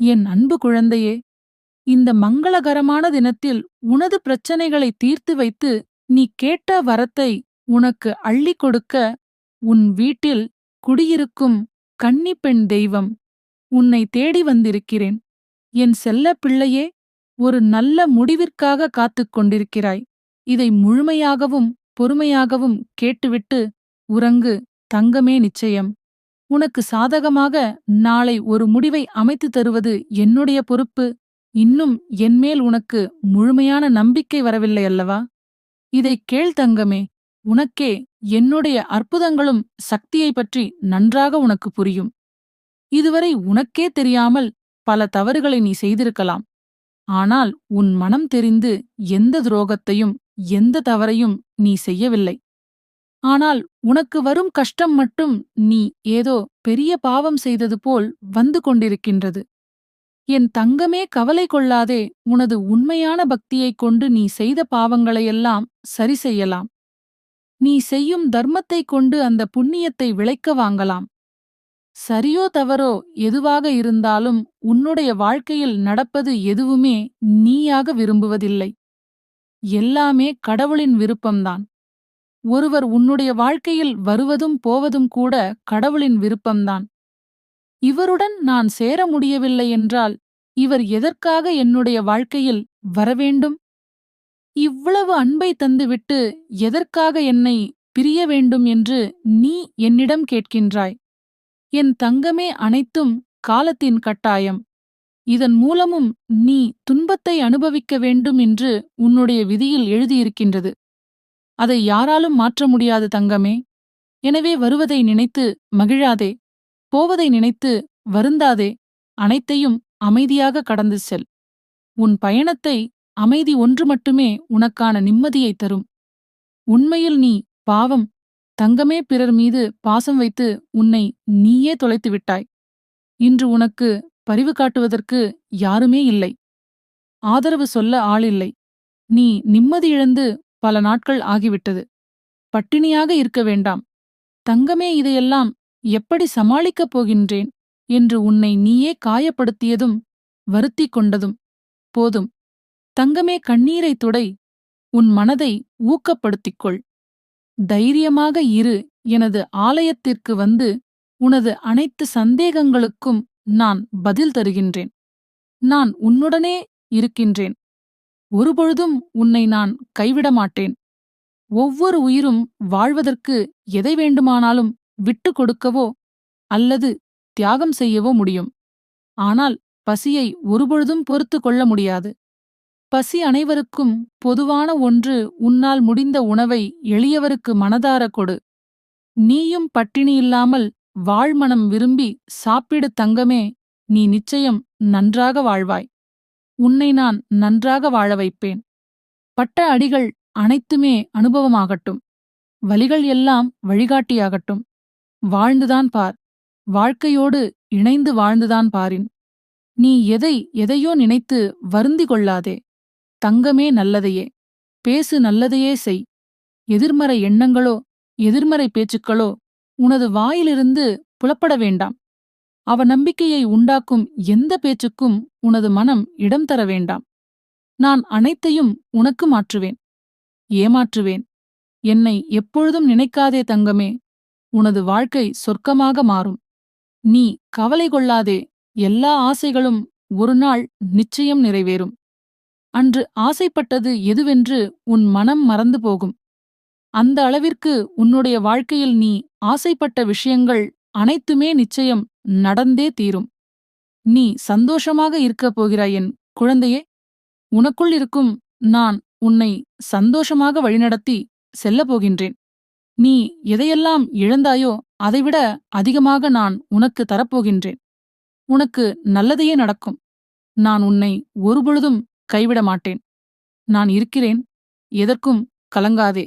என் அன்பு குழந்தையே இந்த மங்களகரமான தினத்தில் உனது பிரச்சனைகளை தீர்த்து வைத்து நீ கேட்ட வரத்தை உனக்கு அள்ளிக் கொடுக்க உன் வீட்டில் குடியிருக்கும் கன்னிப்பெண் தெய்வம் உன்னை தேடி வந்திருக்கிறேன். என் செல்ல பிள்ளையே ஒரு நல்ல முடிவிற்காக காத்துக் கொண்டிருக்கிறாய். இதை முழுமையாகவும் பொறுமையாகவும் கேட்டுவிட்டு உறங்கு தங்கமே நிச்சயம். உனக்கு சாதகமாக நாளை ஒரு முடிவை அமைத்து தருவது என்னுடைய பொறுப்பு. இன்னும் என்மேல் உனக்கு முழுமையான நம்பிக்கை வரவில்லை அல்லவா? இதைக் கேள் தங்கமே உனக்கே என்னுடைய அற்புதங்களும் சக்தியைப் பற்றி நன்றாக உனக்கு புரியும். இதுவரை உனக்கே தெரியாமல் பல தவறுகளை நீ செய்திருக்கலாம். ஆனால் உன் மனம் தெரிந்து எந்த துரோகத்தையும் எந்த தவறையும் நீ செய்யவில்லை. ஆனால் உனக்கு வரும் கஷ்டம் மட்டும் நீ ஏதோ பெரிய பாவம் செய்தது போல் வந்து கொண்டிருக்கின்றது. என் தங்கமே கவலை கொள்ளாதே உனது உண்மையான பக்தியைக் கொண்டு நீ செய்த பாவங்களையெல்லாம் சரி செய்யலாம். நீ செய்யும் தர்மத்தைக் கொண்டு அந்த புண்ணியத்தை விளைக்க வாங்கலாம். சரியோ தவறோ எதுவாக இருந்தாலும் உன்னுடைய வாழ்க்கையில் நடப்பது எதுவுமே நீயாக விரும்புவதில்லை. எல்லாமே கடவுளின் விருப்பம்தான். ஒருவர் உன்னுடைய வாழ்க்கையில் வருவதும் போவதும் கூட கடவுளின் விருப்பம்தான். இவருடன் நான் சேர முடியவில்லை என்றால் இவர் எதற்காக என்னுடைய வாழ்க்கையில் வரவேண்டும்? இவ்வளவு அன்பை தந்துவிட்டு எதற்காக என்னை பிரிய வேண்டும் என்று நீ என்னிடம் கேட்கின்றாய்? என் தங்கமே அனைத்தும் காலத்தின் கட்டாயம். இதன் மூலமும் நீ துன்பத்தை அனுபவிக்க வேண்டும் என்று உன்னுடைய விதியில் எழுதியிருக்கின்றது. அதை யாராலும் மாற்ற முடியாது தங்கமே. எனவே வருவதை நினைத்து மகிழாதே. போவதை நினைத்து வருந்தாதே. அனைத்தையும் அமைதியாக கடந்து செல். உன் பயணத்தை அமைதி ஒன்று மட்டுமே உனக்கான நிம்மதியை தரும். உண்மையில் நீ பாவம். தங்கமே பிறர் மீது பாசம் வைத்து உன்னை நீயே தொலைத்து விட்டாய். இன்று உனக்கு பரிவு காட்டுவதற்கு யாருமே இல்லை. ஆதரவு சொல்ல ஆளில்லை நீ நிம்மதி இழந்து பல நாட்கள் ஆகிவிட்டது. பட்டினியாக இருக்க வேண்டாம். தங்கமே இதையெல்லாம் எப்படி சமாளிக்கப் போகின்றேன் என்று உன்னை நீயே காயப்படுத்தியதும் வருத்திக் கொண்டதும். போதும். தங்கமே கண்ணீரை துடை உன் மனதை ஊக்கப்படுத்திக் கொள் தைரியமாக இரு எனது ஆலயத்திற்கு வந்து உனது அனைத்து சந்தேகங்களுக்கும் நான் பதில் தருகின்றேன். நான் உன்னுடனே இருக்கின்றேன். ஒருபொழுதும் உன்னை நான் கைவிட மாட்டேன் ஒவ்வொரு உயிரும் வாழ்வதற்கு எதை வேண்டுமானாலும் விட்டு கொடுக்கவோ அல்லது தியாகம் செய்யவோ முடியும். ஆனால் பசியை ஒருபொழுதும் பொறுத்து கொள்ள முடியாது. பசி அனைவருக்கும் பொதுவான ஒன்று உன்னால் முடிந்த உணவை எளியவருக்கு மனதார கொடு. நீயும் பட்டினியில்லாமல் வாழ்மனம் விரும்பி சாப்பிடு தங்கமே நீ நிச்சயம் நன்றாக வாழ்வாய். உன்னை நான் நன்றாக வாழ வைப்பேன். பட்ட அடிகள் அனைத்துமே அனுபவமாகட்டும். வலிகள் எல்லாம் வழிகாட்டியாகட்டும். வாழ்ந்துதான் பார். வாழ்க்கையோடு இணைந்து வாழ்ந்துதான் பாரின். நீ எதை எதையோ நினைத்து வருந்தி கொள்ளாதே. தங்கமே நல்லதையே. பேசு நல்லதையே செய். எதிர்மறை எண்ணங்களோ எதிர்மறை பேச்சுக்களோ உனது வாயிலிருந்து புலப்பட வேண்டாம். அவ நம்பிக்கையை உண்டாக்கும் எந்த பேச்சுக்கும் உனது மனம் இடம் தர வேண்டாம். நான் அனைத்தையும் உனக்கு மாற்றுவேன். ஏமாற்றுவேன். என்னை எப்பொழுதும் நினைக்காதே தங்கமே. உனது வாழ்க்கை சொர்க்கமாக மாறும். நீ கவலை கொள்ளாதே. எல்லா ஆசைகளும் ஒரு நாள் நிச்சயம் நிறைவேறும். அன்று ஆசைப்பட்டது எதுவென்று உன் மனம் மறந்து போகும். அந்த அளவிற்கு உன்னுடைய வாழ்க்கையில் நீ ஆசைப்பட்ட விஷயங்கள் அனைத்துமே நிச்சயம் நடந்தே தீரும். நீ சந்தோஷமாக இருக்கப் போகிறாய் என் குழந்தையே. உனக்குள் இருக்கும் நான் உன்னை சந்தோஷமாக வழிநடத்தி செல்லப் போகின்றேன். நீ எதையெல்லாம் இழந்தாயோ அதைவிட அதிகமாக நான் உனக்கு தரப்போகின்றேன். உனக்கு நல்லதையே நடக்கும். நான் உன்னை ஒருபொழுதும் கைவிட மாட்டேன். நான் இருக்கிறேன். எதற்கும் கலங்காதே.